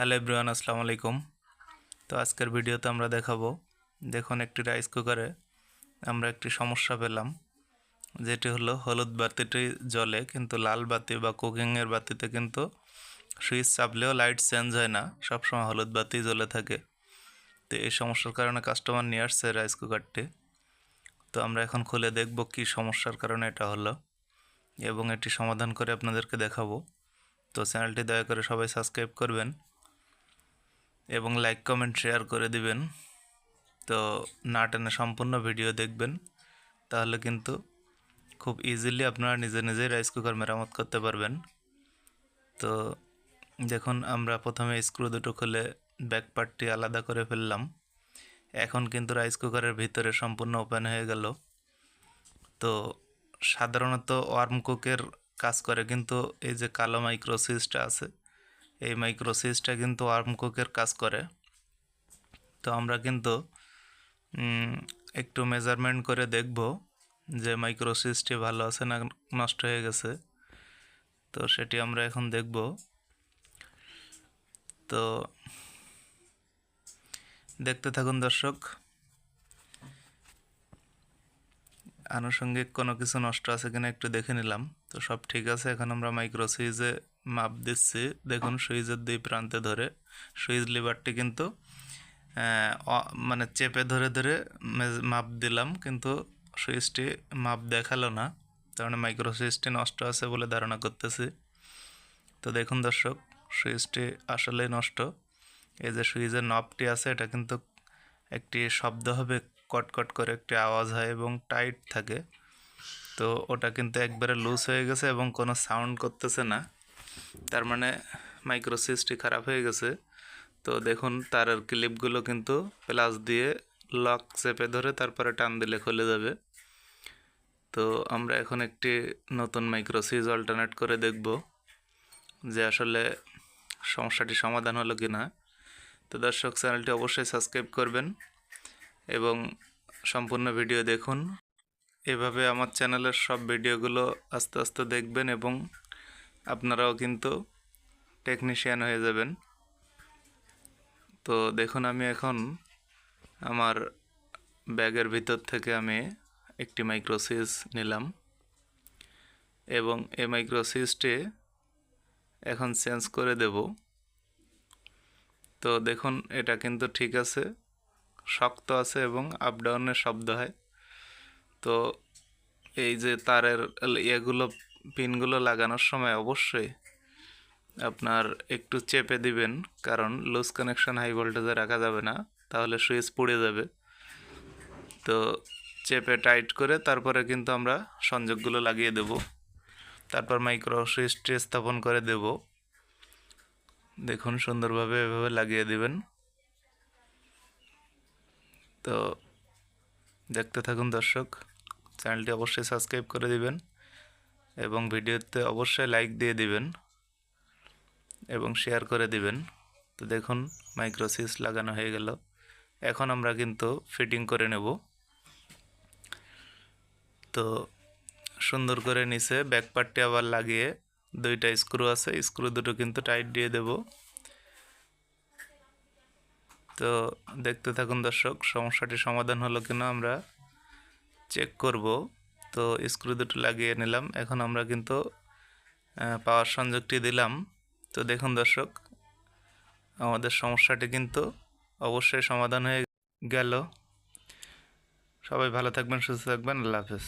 Hello everyone, আসসালামু আলাইকুম। তো আজকের ভিডিওতে আমরা দেখাবো, দেখুন একটি রাইস কুকারে আমরা একটি সমস্যা পেলাম, যেটি হলো হলুদ বাতিটি জ্বলে, কিন্তু লাল বাতি বা কুকিংয়ের বাতিতে কিন্তু সুইচ চাপলেও লাইট চেঞ্জ হয় না, সবসময় হলুদ বাতি জ্বলে থাকে। তো এই সমস্যার কারণে কাস্টমার নিয়ে আসছে রাইস কুকারটি তো আমরা এখন খুলে দেখব কি সমস্যার কারণে এটা হলো এবং এটি সমাধান করে আপনাদেরকে দেখাবো। তো চ্যানেলটি দয়া করে সবাই সাবস্ক্রাইব করবেন। এবং লাইক কমেন্ট শেয়ার করে দিবেন। তো না টেনে সম্পূর্ণ ভিডিও দেখবেন। তাহলে কিন্তু খুব ইজিলি আপনারা নিজে নিজেই রাইস কুকার মেরামত করতে পারবেন। তো দেখুন, আমরা প্রথমে স্ক্রু দুটো খুলে ব্যাক পার্টটি আলাদা করে ফেললাম। এখন কিন্তু রাইস কুকারের ভিতরে সম্পূর্ণ ওপেন হয়ে গেল। তো সাধারণত ওয়ার্ম কুকের কাজ করে, কিন্তু এই যে কালো মাইক্রোসিসটা আছে এই মাইক্রোসিসটা কিন্তু ওয়ার্ম কুকের কাজ করে। তো আমরা কিন্তু একটু মেজারমেন্ট করে দেখব যে মাইক্রোসিসটি ভালো আছে না নষ্ট হয়ে গেছে। তো সেটি আমরা এখন দেখব। তো দেখতে থাকুন দর্শক। আনুষঙ্গিক কোনো কিছু নষ্ট আছে কিনা একটু দেখে নিলাম। তো সব ঠিক আছে, এখন আমরা মাইক্রো সুইচে মাপ দিচ্ছি। দেখুন সুইচের দুই প্রান্তে ধরে সুইচ লিভারটি কিন্তু মানে চেপে ধরে ধরে মাপ দিলাম, কিন্তু সুইচটি মাপ দেখাল না। মানে মাইক্রো সুইচটি নষ্ট আছে বলে ধারণা করতেছি। তো দেখুন দর্শক সুইচটি আসলেই নষ্ট। এই যে সুইচের নবটি আছে, এটা কিন্তু একটি শব্দ হবে, কটকট করে একটি আওয়াজ হয় এবং টাইট থাকে। তো ওটা কিন্তু একবারে লুজ হয়ে গেছে এবং কোনো সাউন্ড করতেছে না। তার মানে মাইক্রো সুইচটি খারাপ হয়ে গেছে। তো দেখুন তারের ক্লিপগুলো কিন্তু প্লাস দিয়ে লক চেপে ধরে তারপরে টান দিলে খুলে যাবে। তো আমরা এখন একটি নতুন মাইক্রোসিজ অল্টারনেট করে দেখব যে আসলে সমস্যাটি সমাধান হলো কি না তো দর্শক, চ্যানেলটি অবশ্যই সাবস্ক্রাইব করবেন এবং সম্পূর্ণ ভিডিও দেখুন। এভাবে আমার চ্যানেলের সব ভিডিওগুলো আস্তে আস্তে দেখবেন এবং আপনারাও কিন্তু টেকনিশিয়ান হয়ে যাবেন। তো দেখুন, আমি এখন আমার ব্যাগের ভিতর থেকে আমি একটি মাইক্রো সুইচ নিলাম এবং এই মাইক্রো সুইচটি এখন চেঞ্জ করে দেব। তো দেখুন, এটা কিন্তু ঠিক আছে, শক্ত আছে এবং আপ ডাউনের শব্দ হয়। তো এই যে তারের ইয়েগুলো পিনগুলো লাগানোর সময় অবশ্যই আপনার একটু চেপে দিবেন, কারণ লুজ কানেকশন হাই ভোল্টেজে রাখা যাবে না, তাহলে সুইচ পুড়ে যাবে। তো চেপে টাইট করে তারপরে কিন্তু আমরা সংযোগগুলো লাগিয়ে দেব। তারপর মাইক্রো সুইচটি স্থাপন করে দেব। দেখুন সুন্দরভাবে এভাবে লাগিয়ে দিবেন। তো দেখতে থাকুন দর্শক, চ্যানেলটি অবশ্যই সাবস্ক্রাইব করে দিবেন। এবং ভিডিওতে অবশ্যই লাইক দিয়ে দিবেন এবং শেয়ার করে দিবেন। তো দেখুন মাইক্রোসিস লাগানো হয়ে গেল। এখন আমরা কিন্তু ফিটিং করে নেব। তো সুন্দর করে নিচে ব্যাক পার্টটি আবার লাগিয়ে দুইটা স্ক্রু আছে স্ক্রু দুটো কিন্তু টাইট দিয়ে দেব। তো দেখতে থাকুন দর্শক, সমস্যাটি সমাধান হলো কিনা আমরা চেক করব। তো স্ক্রু দুটো লাগিয়ে নিলাম। এখন আমরা কিন্তু পাওয়ার সংযোগটি দিলাম। তো দেখুন দর্শক, আমাদের সমস্যাটি কিন্তু অবশ্যই সমাধান হয়ে গেল। সবাই ভালো থাকবেন, সুস্থ থাকবেন। আল্লাহ হাফেজ।